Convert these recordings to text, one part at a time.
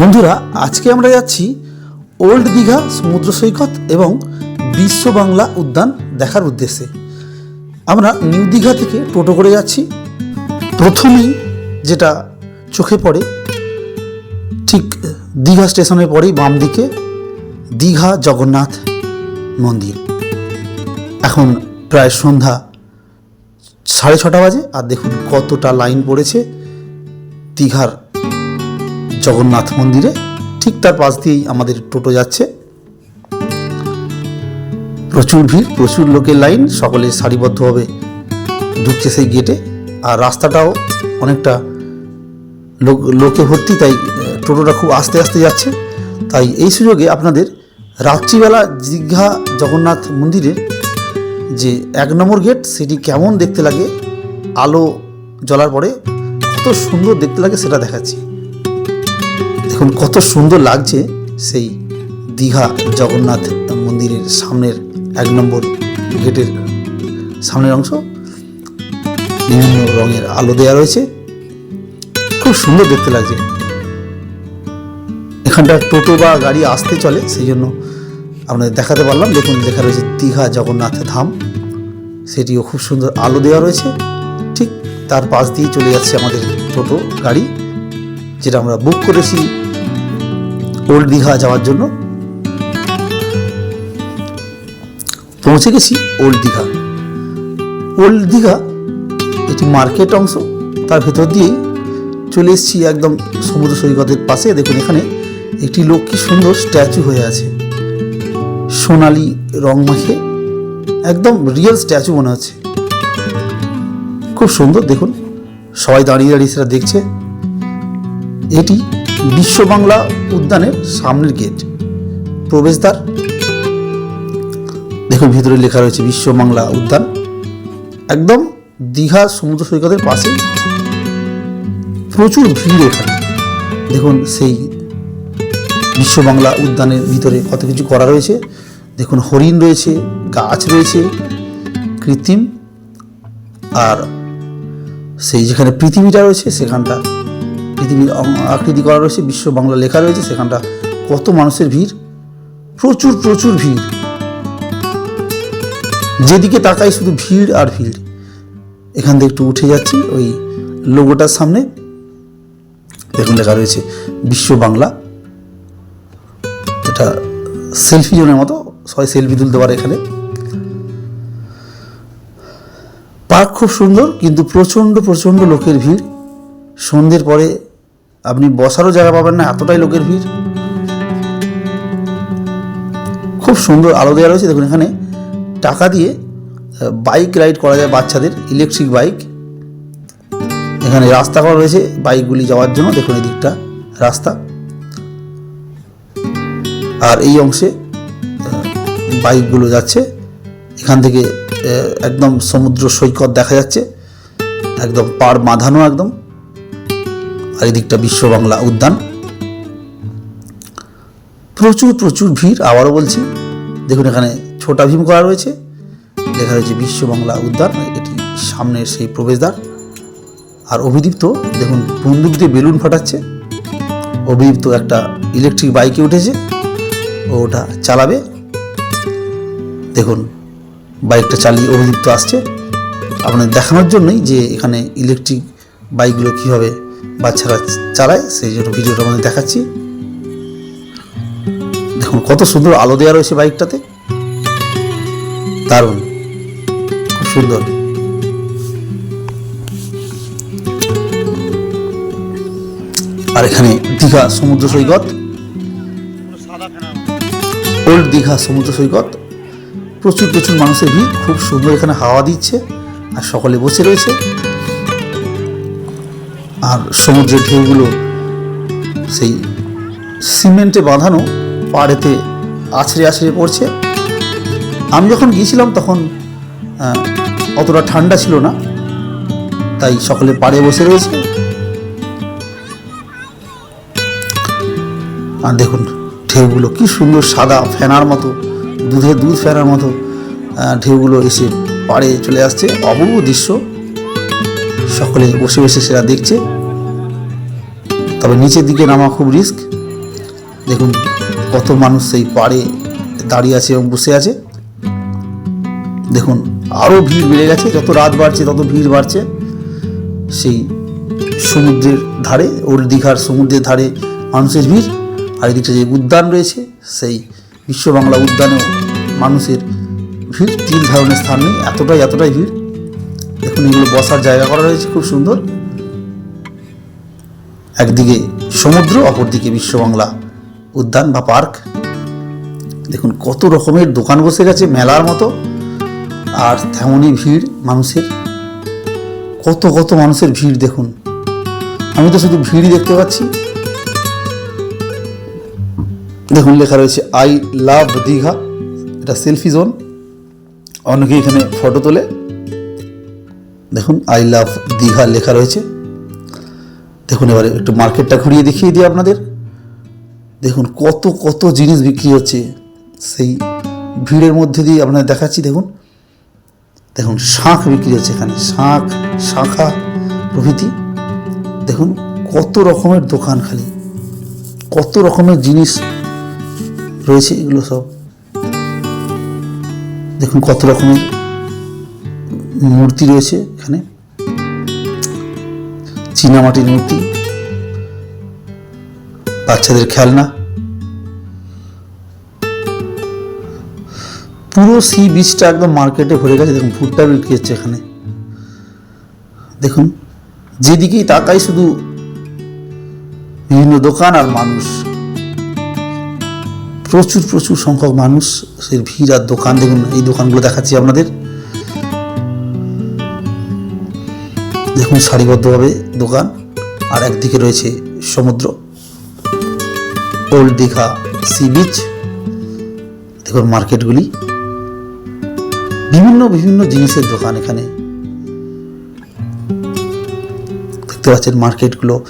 বন্ধুরা, আজকে আমরা যাচ্ছি ওল্ড দীঘা, সমুদ্র সৈকত এবং বিশ্ব বাংলা উদ্যান দেখার উদ্দেশ্যে। আমরা নিউ দীঘা থেকে টোটো করে যাচ্ছি। প্রথমেই যেটা চোখে পড়ে, ঠিক দীঘা স্টেশনের পরেই বাম দিকে দীঘা জগন্নাথ মন্দির। এখন প্রায় সন্ধ্যা সাড়ে ছটা বাজে, আর দেখুন কতটা লাইন পড়েছে দীঘার জগন্নাথ মন্দিরে ঠিক তার পাশ দিয়েই আমাদের টোটো যাচ্ছে। প্রচুর ভিড়, প্রচুর লোকের লাইন, সকলে সারিবদ্ধভাবে ঢুকছে সেই গেটে আর রাস্তাটাও অনেকটা লোক, লোকে ভর্তি, তাই টোটোটা খুব আস্তে আস্তে যাচ্ছে। তাই এই সুযোগে আপনাদের রাত্রিবেলা দীঘা জগন্নাথ মন্দিরের যে এক নম্বর গেট সেটি কেমন দেখতে লাগে, আলো জ্বলার পরে কত সুন্দর দেখতে লাগে সেটা দেখাচ্ছি। দেখুন, কত সুন্দর লাগছে সেই দীঘা জগন্নাথ মন্দিরের সামনের এক নম্বর গেটের সামনের অংশ। বিভিন্ন রঙের আলো দেওয়া রয়েছে। খুব সুন্দর দেখতে লাগছে। এখানটা টোটো বা গাড়ি আসতে চলে, সেই জন্য আপনাদের দেখাতে পারলাম। দেখুন, লেখা রয়েছে দীঘা জগন্নাথ ধাম। সেটিও খুব সুন্দর আলো দেওয়া রয়েছে। ঠিক তার পাশ দিয়ে চলে যাচ্ছে আমাদের টোটো, গাড়ি, যেটা আমরা বুক করেছি ওল্ড দীঘা যাওয়ার জন্য পৌঁছে গেছি ওল্ড দীঘা। ওল্ড দীঘা একটি মার্কেট অংশ, তার ভেতর দিয়ে চলে এসেছি একদম সমুদ্র সৈকতের পাশে। দেখুন এখানে একটি লোক কি সুন্দর স্ট্যাচু হয়ে আছে, সোনালি রং মাখে, একদম রিয়েল স্ট্যাচু মনে হচ্ছে। খুব সুন্দর, দেখুন, সবাই দাঁড়িয়ে দাঁড়িয়ে সেটা দেখছে। এটি বিশ্ব বাংলা উদ্যানের সামনের গেট। প্রবেশদ্বার। দেখুন, ভিতরে লেখা রয়েছে বিশ্ব বাংলা উদ্যান। একদম দীঘা সমুদ্র সৈকতের পাশে। প্রচুর ভিড় এখানে। দেখুন, সেই বিশ্ব বাংলা উদ্যানের ভিতরে কত কিছু করা রয়েছে। দেখুন, হরিণ রয়েছে, গাছ রয়েছে, কৃত্রিম। আর সেই যেখানে পৃথিবীটা রয়েছে, সেখানটা পৃথিবীর আকৃতি করা রয়েছে, বিশ্ব বাংলা লেখা রয়েছে, সেখানটা কত মানুষের ভিড়? প্রচুর প্রচুর ভিড়। যেদিকে তাকাই শুধু ভিড় আর ভিড়। এখান থেকে একটু উঠে যাচ্ছি, ওই লোগোটার সামনে। দেখুন, লেখা রয়েছে, বিশ্ব বাংলা। এটা সেলফি জোনের মতো, সবাই সেলফি তুলতে পারে এখানে। পার্ক খুব সুন্দর, কিন্তু প্রচণ্ড প্রচণ্ড লোকের ভিড়। সন্ধ্যের পরে আপনি বসারও জায়গা পাবেন না, এতটাই লোকের ভিড়। খুব সুন্দর আলো দেওয়া রয়েছে, দেখুন এখানে। টাকা দিয়ে বাইক রাইড করা যায় বাচ্চাদের, ইলেকট্রিক বাইক। এখানে রাস্তা করা রয়েছে বাইকগুলি যাওয়ার জন্য, দেখুন এই দিকটা রাস্তা। আর এই অংশে বাইকগুলো যাচ্ছে। এখান থেকে একদম সমুদ্র সৈকত দেখা যাচ্ছে। একদম পাড় বাঁধানো একদম। আর এদিকটা বিশ্ব বাংলা উদ্যান। প্রচুর প্রচুর ভিড়, আবারও বলছি। দেখুন এখানে ছোটা ভীম করা রয়েছে। লেখা রয়েছে বিশ্ব বাংলা উদ্যান, এটি সামনের সেই প্রবেশদ্বার। আর অভিদীপ্ত, দেখুন বন্দুক দিয়ে বেলুন ফাটাচ্ছে। অভিদীপ্ত একটা ইলেকট্রিক বাইকে উঠেছে, ও ওটা চালাবে। দেখুন, বাইকটা চালিয়ে অভিদীপ্ত আসছে। আপনাদের দেখানোর জন্যই যে এখানে ইলেকট্রিক বাইকগুলো কীভাবে বাচ্চারা চালায়, সেই জন্য ভিডিওটা আমাদের দেখাচ্ছি। দেখুন, কত সুন্দর আলো দেওয়া রয়েছে বাইকটাতে। দারুণ। খুব সুন্দর। আর এখানে দীঘা সমুদ্র সৈকত। ওল্ড দীঘা সমুদ্র সৈকত। প্রচুর প্রচুর মানুষের ভিড়। খুব সুন্দর এখানে হাওয়া দিচ্ছে। আর সকলে বসে রয়েছে। আর সমুদ্রের ঢেউগুলো সেই সিমেন্টে বাঁধানো পাড়েতে আছড়ে আছড়ে পড়ছে। আমি যখন গিয়েছিলাম তখন অতটা ঠান্ডা ছিল না, তাই সকলে পাড়ে বসে রয়েছে। আর দেখুন, ঢেউগুলো কি সুন্দর সাদা ফেনার মতো, দুধে দুধ ফেনার মতো ঢেউগুলো এসে পাড়ে চলে আসছে। অপূর্ব দৃশ্য। সকলে বসে বসে সেটা দেখছে। তবে নিচের দিকে নামা খুব রিস্ক। দেখুন কত মানুষ সেই পাড়ে দাঁড়িয়ে আছে এবং বসে আছে। দেখুন আরও ভিড় বেড়ে গেছে, যত রাত বাড়ছে তত ভিড় বাড়ছে। সেই সমুদ্রের ধারে, ওর দীঘার সমুদ্রের ধারে মানুষের ভিড়। আর এদিকটা যে উদ্যান রয়েছে, সেই বিশ্ব বাংলা উদ্যানেও মানুষের ভিড় তিন ধরনের স্থান নেই, এতটাই এতটাই ভিড়। দেখুন এগুলো বসার জায়গা করা রয়েছে, খুব সুন্দর। একদিকে সমুদ্র, অপরদিকে বিশ্ববাংলা। উদ্যান বা পার্ক। দেখুন, কত রকমের দোকান বসে গেছে মেলার মতো, আর তেমনই ভিড় মানুষের। কত কত মানুষের ভিড়, দেখুন। আমি তো শুধু ভিড়ই দেখতে পাচ্ছি। দেখুন, লেখা রয়েছে, আই লাভ দীঘা। এটা সেলফি জোন। অনেকে এখানে ফটো তোলে। দেখুন, আই লাভ দীঘা লেখা রয়েছে। দেখুন এবারে একটু মার্কেটটা ঘুরিয়ে দেখিয়ে দিই আপনাদের। দেখুন কত কত জিনিস বিক্রি হচ্ছে। সেই ভিড়ের মধ্যে দিয়ে আপনাদের দেখাচ্ছি, দেখুন। দেখুন শাঁখ বিক্রি হচ্ছে এখানে, শাঁখ, শাঁখা প্রভৃতি। দেখুন কত রকমের দোকান খালি, কত রকমের জিনিস রয়েছে এগুলো সব। দেখুন কত রকমের মূর্তি রয়েছে এখানে। চীনামাটির মূর্তি বাচ্চাদের খেলনা। পুরো সি বিচটা একদম মার্কেটে ভরে গেছে। দেখুন ফুডটা বিক্রি হচ্ছে এখানে। দেখুন, যেদিকেই তাকাই শুধু বিভিন্ন দোকান আর মানুষ। প্রচুর প্রচুর সংখ্যক মানুষ সে ভিড় আর দোকান। দেখুন, এই দোকানগুলো দেখাচ্ছি আপনাদের। দেখুন সারিবদ্ধভাবে দোকান। আর একদিকে রয়েছে সমুদ্র। Old Digha sea beach. দেখুন মার্কেটগুলি। বিভিন্ন বিভিন্ন জিনিসের দোকান এখানে। দেখতে পাচ্ছেন মার্কেটগুলো।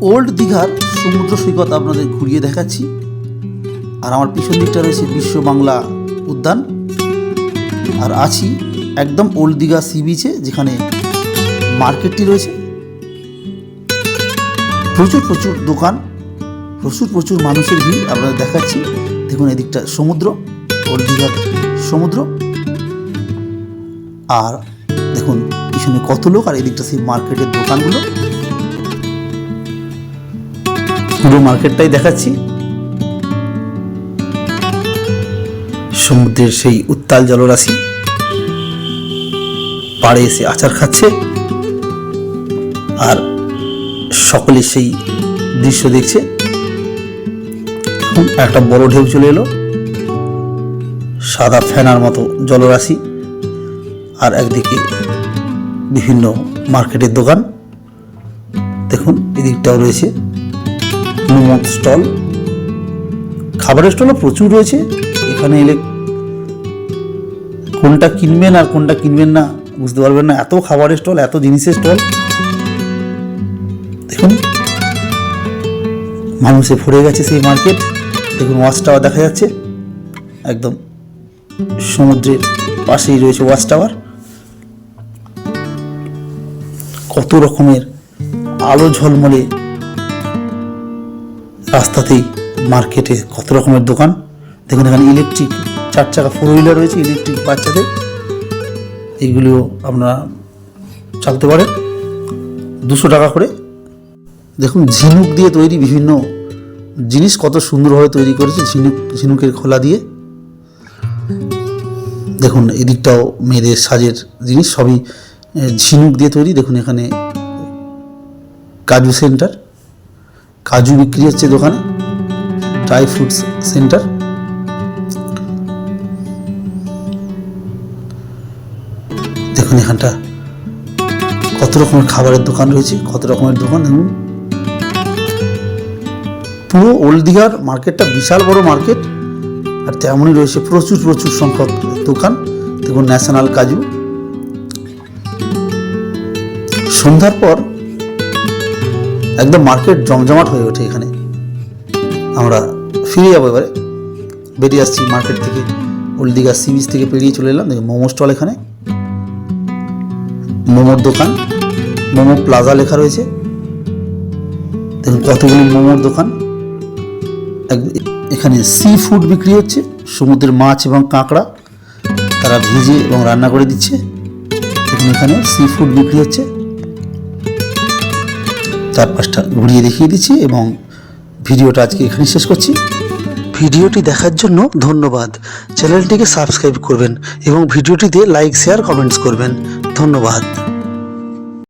ওল্ড দীঘার সমুদ্র সৈকত আপনাদের ঘুরিয়ে দেখাচ্ছি। আর আমার পিছন দিকটা রয়েছে বিশ্ব বাংলা উদ্যান। আর আছি একদম ওল্ড দীঘা সি বিচে, যেখানে মার্কেটটি রয়েছে। প্রচুর প্রচুর দোকান, প্রচুর প্রচুর মানুষের ভিড় আপনারা দেখাচ্ছি। দেখুন এদিকটা সমুদ্র, ওল্ড দীঘার সমুদ্র। আর দেখুন, পিছনে কত লোক, আর এদিকটা সেই মার্কেটের দোকানগুলো। পুরো মার্কেটটাই দেখাচ্ছি। সমুদ্রের সেই উত্তাল জলরাশি। পাড়ে এসে আচার খাচ্ছে। আর সকলে সেই দৃশ্য দেখছে। একটা বড় ঢেউ চলে এলো। সাদা ফেনার মতো জলরাশি। আর একদিকে বিভিন্ন মার্কেটের দোকান। দেখুন, এদিকটাও রয়েছে মোমো স্টল। খাবারের স্টলও প্রচুর রয়েছে। এখানে এলে কোনটা কিনবেন আর কোনটা কিনবেন না বুঝতে পারবেন না, এত খাবারের স্টল, এত জিনিসের স্টল। দেখুন, মানুষে ভরে গেছে সেই মার্কেট। দেখুন ওয়াচ টাওয়ার দেখা যাচ্ছে। একদম সমুদ্রের পাশেই রয়েছে ওয়াচ টাওয়ার কত রকমের আলো ঝলমলে রাস্তাতেই মার্কেটে কত রকমের দোকান। দেখুন, এখানে ইলেকট্রিক চার চাকা ফোর হুইলার রয়েছে ইলেকট্রিক বাচ্চাদের। এইগুলিও আপনারা চালাতে পারেন দুশো টাকা করে। দেখুন, ঝিনুক দিয়ে তৈরি বিভিন্ন জিনিস কত সুন্দরভাবে তৈরি করেছে, ঝিনুক, ঝিনুকের খোলা দিয়ে। দেখুন, এদিকটাও মেয়েদের সাজের জিনিস, সবই ঝিনুক দিয়ে তৈরি। দেখুন, এখানে কাজু সেন্টার। কাজু বিক্রি হচ্ছে দোকানে। Dry fruits centre. এখানটা কত রকমের খাবারের দোকান রয়েছে, কত রকমের দোকান এবং পুরো ওল্ড দীঘার মার্কেটটা বিশাল বড় মার্কেট, আর তেমনই রয়েছে প্রচুর প্রচুর সংখ্যক দোকান। দেখুন, ন্যাশনাল কাজু। সন্ধ্যার পর একদম মার্কেট জমজমাট হয়ে ওঠে এখানে। আমরা ফিরে যাব এবারে। বেরিয়ে আসছি মার্কেট থেকে, ওল্ড দীঘা সি বিচ থেকে পেরিয়ে চলে এলাম। দেখুন মোমো স্টল এখানে। মোমোর দোকান, মোমো প্লাজা লেখা রয়েছে। দেখুন কতগুলি মোমোর দোকান। এখানে সি ফুড বিক্রি হচ্ছে, সমুদ্রের মাছ এবং কাঁকড়া তারা ভেজে এবং রান্না করে দিচ্ছে। দেখুন এখানে সি ফুড বিক্রি হচ্ছে। চার পাঁচটা ঘুরিয়ে দেখিয়ে দিচ্ছি এবং ভিডিওটা আজকে এখানে শেষ করছি। ভিডিওটি দেখার জন্য ধন্যবাদ। চ্যানেলটিকে সাবস্ক্রাইব করবেন এবং ভিডিওটিতে লাইক শেয়ার কমেন্টস করবেন। ধন্যবাদ।